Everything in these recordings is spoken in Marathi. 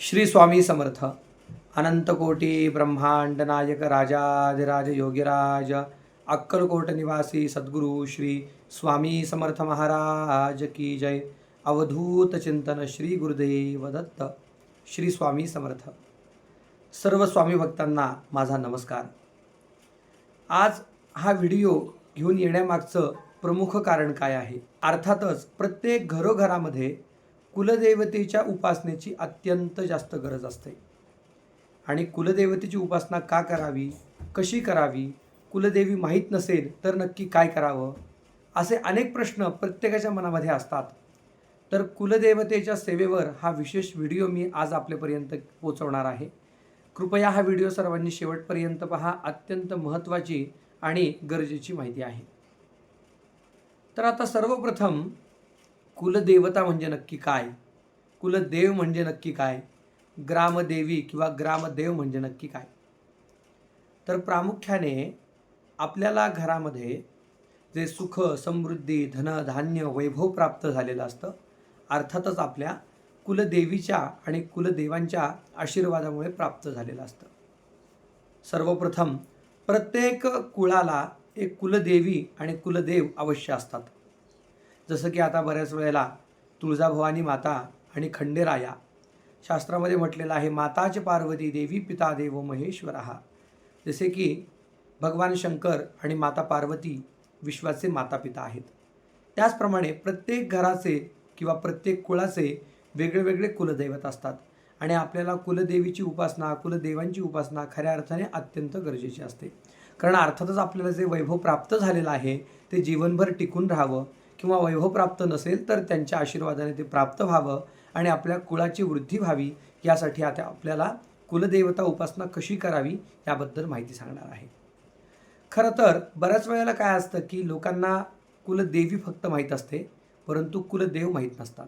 श्री स्वामी समर्थ अनंतकोटी ब्रह्मांड नायक राजाधिराज योगीराज अक्कलकोट निवासी सद्गुरू श्री स्वामी समर्थ महाराज की जय। अवधूत चिंतन श्री गुरुदेव दत्त श्री स्वामी समर्थ। सर्व स्वामी भक्तांना माझा नमस्कार. आज हा व्हिडिओ घेऊन येण्यामागचं प्रमुख कारण काय आहे? अर्थातच प्रत्येक घरोघरामध्ये कुलदेवतेच्या उपासनेची अत्यंत जास्त गरज असते. आणि कुलदेवतेची उपासना का करावी? कशी करावी? कुलदेवी माहीत नसेल तर नक्की काय करावं? असे अनेक प्रश्न प्रत्येकाच्या मनामध्ये असतात. तर कुलदेवतेच्या सेवेवर हा विशेष व्हिडिओ मी आज आपल्यापर्यंत पोचवणार आहे. कृपया हा व्हिडिओ सर्वांनी शेवटपर्यंत पहा. अत्यंत महत्त्वाची आणि गरजेची माहिती आहे. तर आता सर्वप्रथम कुलदेवता म्हणजे नक्की काय? कुलदेव म्हणजे नक्की काय? ग्रामदेवी किंवा ग्रामदेव म्हणजे नक्की काय? तर प्रामुख्याने आपल्याला घरामध्ये जे सुख समृद्धी धन धान्य वैभव प्राप्त झालेलं असतं अर्थातच आपल्या कुलदेवीच्या आणि कुलदेवांच्या आशीर्वादामुळे प्राप्त झालेलं असतं. सर्वप्रथम प्रत्येक कुळाला एक कुलदेवी आणि कुलदेव अवश्य असतात. जसं की आता बऱ्याच वेळेला तुळजाभवानी माता आणि खंडेराया. शास्त्रामध्ये म्हटलेलं आहे माताच पार्वती देवी पिता देव महेश्वर. हा जसे की भगवान शंकर आणि माता पार्वती विश्वाचे माता पिता आहेत. त्याचप्रमाणे प्रत्येक घराचे किंवा प्रत्येक कुळाचे वेगळे वेगळे कुलदैवत असतात आणि आपल्याला कुलदेवीची उपासना कुलदेवांची उपासना खऱ्या अर्थाने अत्यंत गरजेची असते. कारण अर्थातच आपल्याला जे वैभव प्राप्त झालेलं आहे ते जीवनभर टिकून राहावं किंवा वैभव प्राप्त नसेल तर त्यांच्या आशीर्वादाने ते प्राप्त व्हावं आणि आपल्या कुळाची वृद्धी व्हावी यासाठी आता आपल्याला कुलदेवता उपासना कशी करावी याबद्दल माहिती सांगणार आहे. खरं तर बऱ्याच वेळेला काय असतं की लोकांना कुलदेवी फक्त माहीत असते परंतु कुलदेव माहीत नसतात.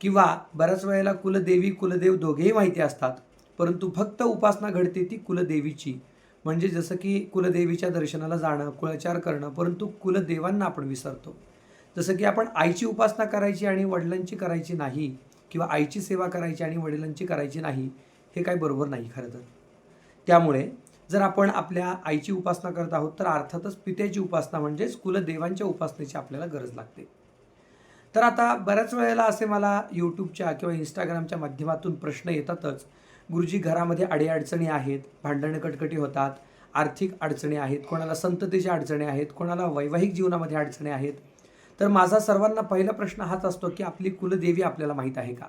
किंवा बऱ्याच वेळेला कुलदेवी कुलदेव दोघेही माहिती असतात परंतु फक्त उपासना घडते ती कुलदेवीची. म्हणजे जसं की कुलदेवीच्या दर्शनाला जाणं कुळाचार करणं परंतु कुलदेवांना आपण विसरतो. जसं की आपण आईची उपासना करायची आणि वडिलांची करायची नाही किंवा आईची सेवा करायची आणि वडिलांची करायची नाही हे काही बरोबर नाही खरं तर. त्यामुळे जर आपण आपल्या आईची उपासना करत आहोत तर अर्थातच पित्याची उपासना म्हणजेच कुलदेवांच्या उपासनेची आपल्याला गरज लागते. तर आता बऱ्याच वेळेला असे मला यूट्यूबच्या किंवा इंस्टाग्रामच्या माध्यमातून प्रश्न येतातच. गुरुजी घरामध्ये अडीअडचणी आहेत भांडणं कटकटी होतात आर्थिक अडचणी आहेत कोणाला संततेच्या अडचणी आहेत कोणाला वैवाहिक जीवनामध्ये अडचणी आहेत तर माझा सर्वांना पहिला प्रश्न हाच असतो की आपली कुलदेवी आपल्याला माहीत आहे का?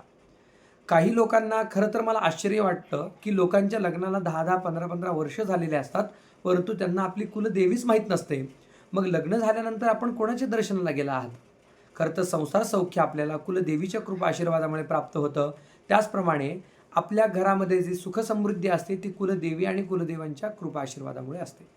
काही लोकांना खरं तर मला आश्चर्य वाटतं की लोकांच्या लग्नाला दहा दहा पंधरा पंधरा वर्ष झालेले असतात परंतु त्यांना आपली कुलदेवीच माहीत नसते. मग लग्न झाल्यानंतर आपण कोणाच्या दर्शनाला गेला आहात? खरं तर संसार सौख्य आपल्याला कुलदेवीच्या कृपा आशीर्वादामुळे प्राप्त होतं. त्याचप्रमाणे आपल्या घरामध्ये जी सुखसमृद्धी असते ती कुलदेवी आणि कुलदेवांच्या कृपा आशीर्वादामुळे असते.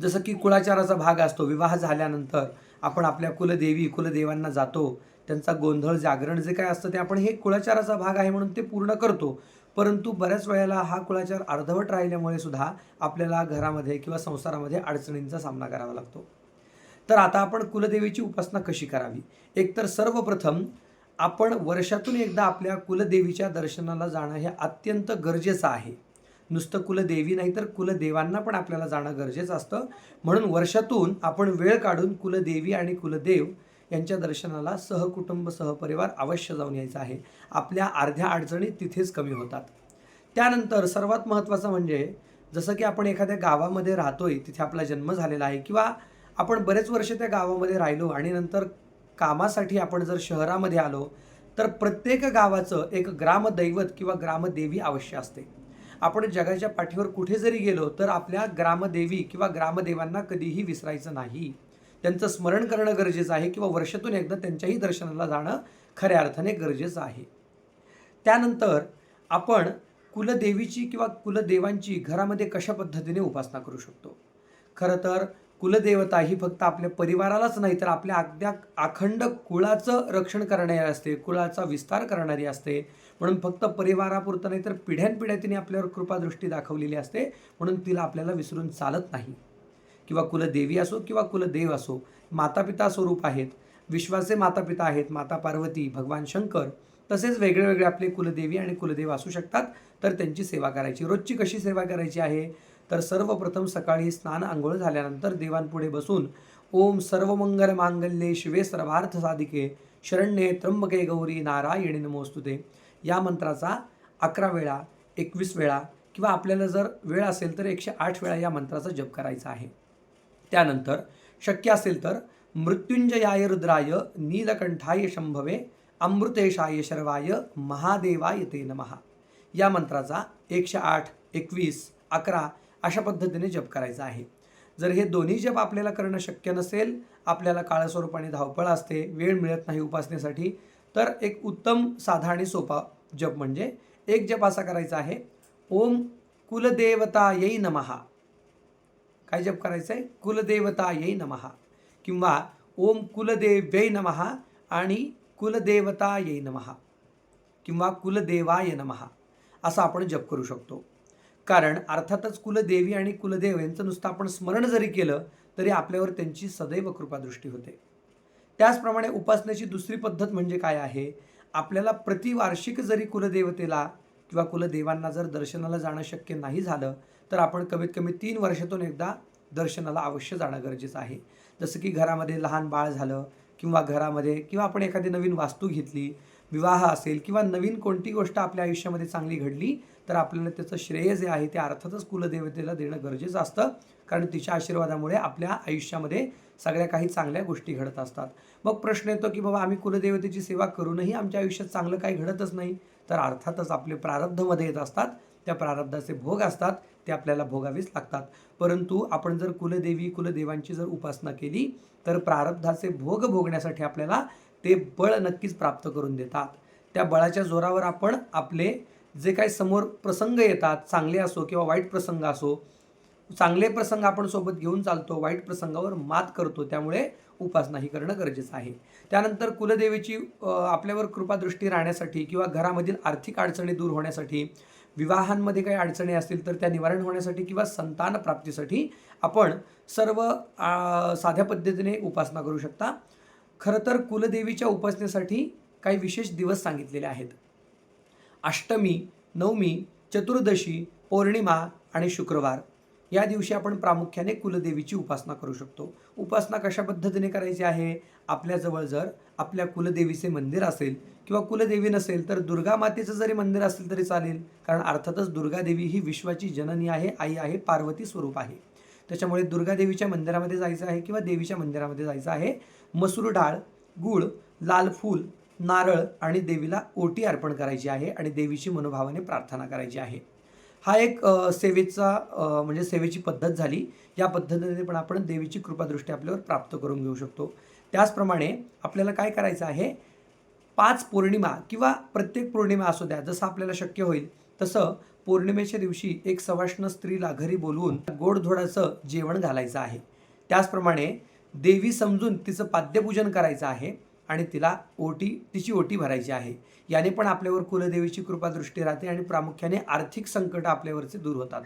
जसं की कुळाचाराचा भाग असतो विवाह झाल्यानंतर आपण आपल्या कुलदेवी कुलदेवांना जातो. त्यांचा गोंधळ जागरण जे काय असतं ते आपण हे कुळाचाराचा भाग आहे म्हणून ते पूर्ण करतो. परंतु बऱ्याच वेळेला हा कुळाचार अर्धवट राहिल्यामुळे सुद्धा आपल्याला घरामध्ये किंवा संसारामध्ये अडचणींचा सामना करावा लागतो. तर आता आपण कुलदेवीची उपासना कशी करावी? एकतर सर्वप्रथम आपण वर्षातून एकदा आपल्या कुलदेवीच्या दर्शनाला जाणं हे अत्यंत गरजेचं आहे. नुसतं कुलदेवी नाही तर कुलदेवांना पण आपल्याला जाणं गरजेचं असतं. म्हणून वर्षातून आपण वेळ काढून कुलदेवी आणि कुलदेव यांच्या दर्शनाला सहकुटुंब सहपरिवार अवश्य जाऊन यायचं आहे. आपल्या अर्ध्या अडचणी तिथेच कमी होतात. त्यानंतर सर्वात महत्त्वाचं म्हणजे जसं की आपण एखाद्या गावामध्ये राहतोय तिथे आपला जन्म झालेला आहे किंवा आपण बरेच वर्ष त्या गावामध्ये राहिलो आणि नंतर कामासाठी आपण जर शहरामध्ये आलो तर प्रत्येक गावाचं एक ग्रामदैवत किंवा ग्रामदेवी अवश्य असते. आपण जगाच्या पाठीवर कुठे जरी गेलो तर आपल्या ग्रामदेवी किंवा ग्रामदेवांना कधीही विसरायचं नाही. त्यांचं स्मरण करणं गरजेचं आहे किंवा वर्षातून एकदा त्यांच्याही दर्शनाला जाणं खऱ्या अर्थाने गरजेचं आहे. त्यानंतर आपण कुलदेवीची किंवा कुलदेवांची घरामध्ये कशा पद्धतीने उपासना करू शकतो? खरं तर कुलदेवता ही फक्त आपल्या परिवारालाच नाही तर आपल्या अगद्या अखंड कुळाचं रक्षण करणारी असते कुळाचा विस्तार करणारी असते. म्हणून फक्त परिवारापुरतं नाही तर पिढ्यानपिढ्या तिने आपल्यावर कृपादृष्टी दाखवलेली असते. म्हणून तिला आपल्याला विसरून चालत नाही. किंवा कुलदेवी असो किंवा कुलदेव असो मातापिता स्वरूप आहेत विश्वाचे मातापिता आहेत माता पार्वती भगवान शंकर तसेच वेगळे वेगळे आपले कुलदेवी आणि कुलदेव असू शकतात. तर त्यांची सेवा करायची. रोजची कशी सेवा करायची आहे? तर सर्वप्रथम सकाळी स्नान आंघोळ झाल्यानंतर देवांपुढे बसून ओम सर्वमंगल मांगल्ये शिवे सर्वार्थ साधिके शरण्ये त्र्यंबके गौरी नारायणी नमोस्तुते. या मंत्राचा अकरा वेळा एकवीस वेळा किंवा आपल्याला जर वेळ असेल तर एकशे आठ वेळा या मंत्राचा जप करायचा आहे. त्यानंतर शक्य असेल तर मृत्युंजयाय रुद्राय नीलकंठाय शंभवे अमृतेशाय शर्वाय महादेवाय ते नमहा या मंत्राचा एकशे आठ एकवीस अकरा अशा पद्धतीने जप करायचा आहे. जर हे दोन्ही जप आपल्याला करणं शक्य नसेल आपल्याला काळस्वरूपाने धावपळ असते वेळ मिळत नाही उपासनेसाठी तर एक उत्तम साधा आणि सोपा जप म्हणजे एक जप असा करायचा आहे. ओम कुलदेवता येई नमहा काय जप करायचं आहे कुलदेवता येई नमहा किंवा ओम कुलदेव्यै नमहा आणि कुलदेवता येई नमहा किंवा कुलदेवाय नमहा असा आपण जप करू शकतो. कारण अर्थातच कुलदेवी आणि कुलदेव यांचं नुसतं आपण स्मरण जरी केलं तरी आपल्यावर त्यांची सदैव कृपादृष्टी होते. त्याचप्रमाणे उपासनेची दुसरी पद्धत म्हणजे काय आहे? आपल्याला प्रतिवार्षिक जरी कुलदेवतेला किंवा कुलदेवांना जर दर्शनाला जाणं शक्य नाही झालं तर आपण कमीत कमी तीन वर्षातून एकदा दर्शनाला अवश्य जाणं गरजेचं आहे. जसं की घरामध्ये लहान बाळ झालं किंवा घरामध्ये किंवा आपण एखादी नवीन वास्तू घेतली विवाह असेल किंवा नवीन कोणती गोष्ट आपल्या आयुष्यामध्ये चांगली घडली तर आपल्याला त्याचं श्रेय जे आहे ते अर्थातच कुलदेवतेला देणं गरजेचं असतं. कारण तिच्या आशीर्वादामुळे आपल्या आयुष्यामध्ये सगळ्या काही चांगल्या गोष्टी घडत असतात. मग प्रश्न येतो की बाबा आम्ही कुलदेवतेची सेवा करूनही आमच्या आयुष्यात चांगलं काही घडतच नाही. तर अर्थातच आपले प्रारब्धमध्ये येत असतात. त्या प्रारब्धाचे भोग असतात. ते आपल्याला भोगावेच लागतात. परंतु आपण जर कुलदेवी कुलदेवांची जर उपासना केली तर प्रारब्धाचे भोग भोगण्यासाठी आपल्याला ते बळ नक्कीच प्राप्त करून देतात. त्या बळाच्या जोरावर आपण आपले जे काही समोर प्रसंग येतात चांगले असो किंवा वाईट प्रसंग असो चांगले प्रसंग आपण सोबत घेऊन चालतो वाईट प्रसंगावर मात करतो त्यामुळे उपासना ही करणं गरजेचं आहे. त्यानंतर कुलदेवीची आपल्यावर कृपादृष्टी राहण्यासाठी किंवा घरामधील आर्थिक अडचणी दूर होण्यासाठी विवाहांमध्ये काही अडचणी असतील तर त्या निवारण होण्यासाठी किंवा संतान प्राप्तीसाठी आपण सर्व साध्या पद्धतीने उपासना करू शकता. खरं तर कुलदेवीच्या उपासनेसाठी काही विशेष दिवस सांगितलेले आहेत. अष्टमी नवमी चतुर्दशी पौर्णिमा आणि शुक्रवार. या दिवशी आपण प्रामुख्याने कुलदेवीची उपासना करू शकतो. उपासना कशा पद्धतीने करायची आहे? आपल्याजवळ जर आपल्या कुलदेवीचे मंदिर असेल किंवा कुलदेवी नसेल तर दुर्गा मातेचं जरी मंदिर असेल तरी चालेल. कारण अर्थातच दुर्गादेवी ही विश्वाची जननी आहे आई आहे पार्वती स्वरूप आहे. त्याच्यामुळे दुर्गादेवीच्या मंदिरामध्ये जायचं आहे किंवा देवीच्या मंदिरामध्ये जायचं आहे. मसूर डाळ गूळ लाल फूल नारळ आणि देवीला ओटी अर्पण करायची आहे आणि देवीची मनोभावाने प्रार्थना करायची आहे. हा एक सेवेचा म्हणजे सेवेची पद्धत झाली. या पद्धतीने पण आपण देवीची कृपादृष्टी आपल्यावर प्राप्त करून घेऊ शकतो. त्याचप्रमाणे आपल्याला काय करायचं आहे? पाच पौर्णिमा किंवा प्रत्येक पौर्णिमा असू द्या जसं आपल्याला शक्य होईल तसं पौर्णिमेच्या दिवशी एक सवाष्ण स्त्रीला घरी बोलवून गोडधोडाचं जेवण घालायचं आहे. त्याचप्रमाणे देवी समजून तिचं पाद्यपूजन करायचं आहे आणि तिला ओटी तिची ओटी भरायची आहे. याने पण आपल्यावर कुलदेवीची कृपादृष्टी राहते आणि प्रामुख्याने आर्थिक संकट आपल्यावरचे दूर होतात.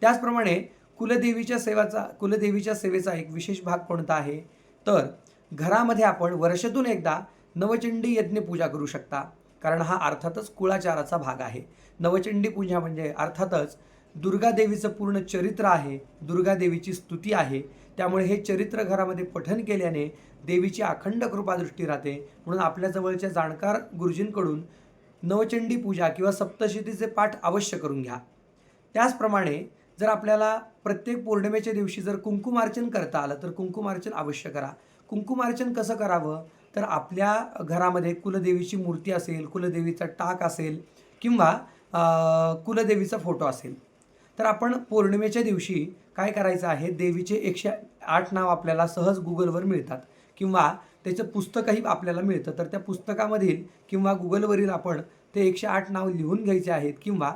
त्याचप्रमाणे कुलदेवीच्या सेवाचा कुलदेवीच्या सेवेचा एक विशेष भाग कोणता आहे? तर घरामध्ये आपण वर्षातून एकदा नवचंडी यज्ञ पूजा करू शकता. कारण हा अर्थातच कुळाचाराचा भाग आहे. नवचंडी पूजा म्हणजे अर्थातच दुर्गादेवीचं पूर्ण चरित्र आहे दुर्गादेवीची स्तुती आहे. त्यामुळे हे चरित्र घरामध्ये पठन केल्याने देवीची अखंड कृपादृष्टी राहते. म्हणून आपल्या जवळच्या जाणकार गुरुजींकडून नवचंडी पूजा किंवा सप्तशतीचे पाठ अवश्य करून घ्या. त्याचप्रमाणे जर आपल्याला प्रत्येक पौर्णिमेच्या दिवशी जर कुंकुमार्चन करता आलं तर कुंकुमार्चन अवश्य करा. कुंकुमार्चन कसं करावं? तर आपल्या घरामध्ये कुलदेवीची मूर्ती असेल कुलदेवीचा टाक असेल किंवा कुलदेवीचा फोटो असेल. तर आपण पौर्णिमेच्या दिवशी काय करायचं आहे? देवीचे एकशे आठ नाव आपल्याला सहज गुगलवर मिळतात किंवा त्याचं पुस्तकही आपल्याला मिळतं. तर त्या पुस्तकामधील किंवा गुगलवरील आपण ते एकशे आठ नाव लिहून घ्यायचे आहेत किंवा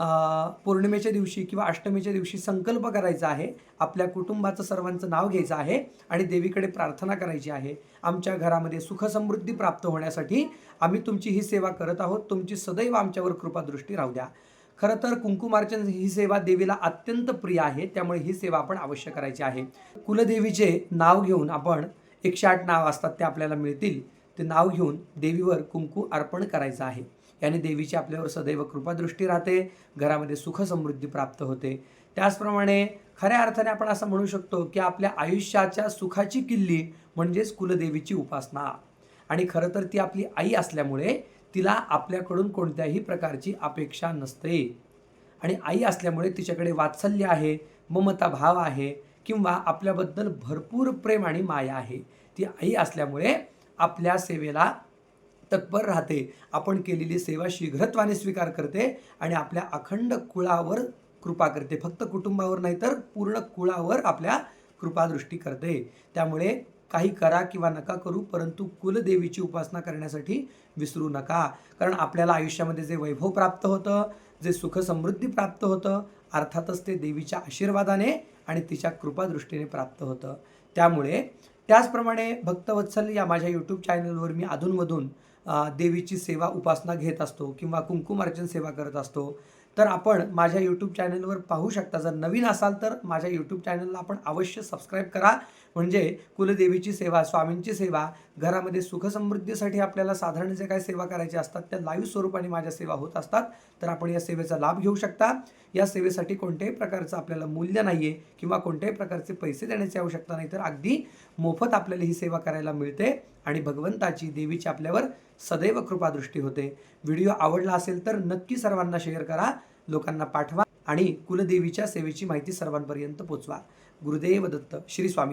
पौर्णिमेच्या दिवशी किंवा अष्टमीच्या दिवशी संकल्प करायचा आहे आपल्या कुटुंबाचं सर्वांचं नाव घ्यायचं आहे आणि देवीकडे प्रार्थना करायची आहे. आमच्या घरामध्ये सुखसमृद्धी प्राप्त होण्यासाठी आम्ही तुमची ही सेवा करत आहोत. तुमची सदैव आमच्यावर कृपादृष्टी राहू द्या. खरं तर कुंकुमार्चन ही सेवा देवीला अत्यंत प्रिय आहे त्यामुळे ही सेवा आपण अवश्य करायची आहे. कुलदेवीचे नाव घेऊन आपण एकशे आठ नाव असतात ते आपल्याला मिळतील. ते नाव घेऊन देवीवर कुंकू अर्पण करायचं आहे. याने देवीची आपल्यावर सदैव कृपादृष्टी राहते घरामध्ये सुख समृद्धी प्राप्त होते. त्याचप्रमाणे खऱ्या अर्थाने आपण असं म्हणू शकतो की आपल्या आयुष्याच्या सुखाची किल्ली म्हणजेच कुलदेवीची उपासना. आणि खरं तर ती आपली आई असल्यामुळे तिला आपल्याकडून कोणत्याही प्रकारची अपेक्षा नसते. आणि आई असल्यामुळे तिच्याकडे वात्सल्य आहे ममता भाव आहे किंवा आपल्याबद्दल भरपूर प्रेम आणि माया आहे. ती आई असल्यामुळे आपल्या सेवेला तत्पर राहते. आपण केलेली सेवा शीघ्रत्वाने स्वीकार करते आणि आपल्या अखंड कुळावर कृपा करते. फक्त कुटुंबावर नाही तर पूर्ण कुळावर आपल्या कृपादृष्टी करते. त्यामुळे काही करा किंवा नका करू परंतु कुलदेवीची उपासना करण्यासाठी विसरू नका. कारण आपल्याला आयुष्यामध्ये जे वैभव प्राप्त होतं जे सुख समृद्धी प्राप्त होतं अर्थातच ते देवीच्या आशीर्वादाने आणि तिच्या कृपादृष्टीने प्राप्त होतं. त्यामुळे त्याचप्रमाणे भक्तवत्सल या माझ्या यूट्यूब चॅनलवर मी अधूनमधून देवीची सेवा उपासना घेत असतो किंवा कुंकुमार्चन सेवा करत असतो. तर आपण माझ्या यूट्यूब चॅनलवर पाहू शकता. जर नवीन असाल तर माझ्या यूट्यूब चॅनलला आपण अवश्य सबस्क्राईब करा. म्हणजे कुलदेवीची सेवा स्वामींची सेवा घरामध्ये सुखसमृद्धीसाठी आपल्याला साधारण जे काही सेवा करायच्या असतात त्या लाईव्ह स्वरूपाने माझ्या सेवा होत असतात. तर आपण या सेवेचा लाभ घेऊ शकता. या सेवेसाठी कोणत्याही प्रकारचं आपल्याला मूल्य नाही आहे किंवा कोणत्याही प्रकारचे पैसे देण्याची आवश्यकता नाही तर अगदी मोफत आपल्याला ही सेवा करायला मिळते. आणि भगवंताची देवीची आपल्यावर सदैव कृपादृष्टी होते. व्हिडिओ आवडला असेल तर नक्की सर्वांना शेअर करा लोकांना पाठवा आणि कुलदेवीच्या सेवेची माहिती सर्वांपर्यंत पोचवा. गुरुदेव दत्त श्री स्वामी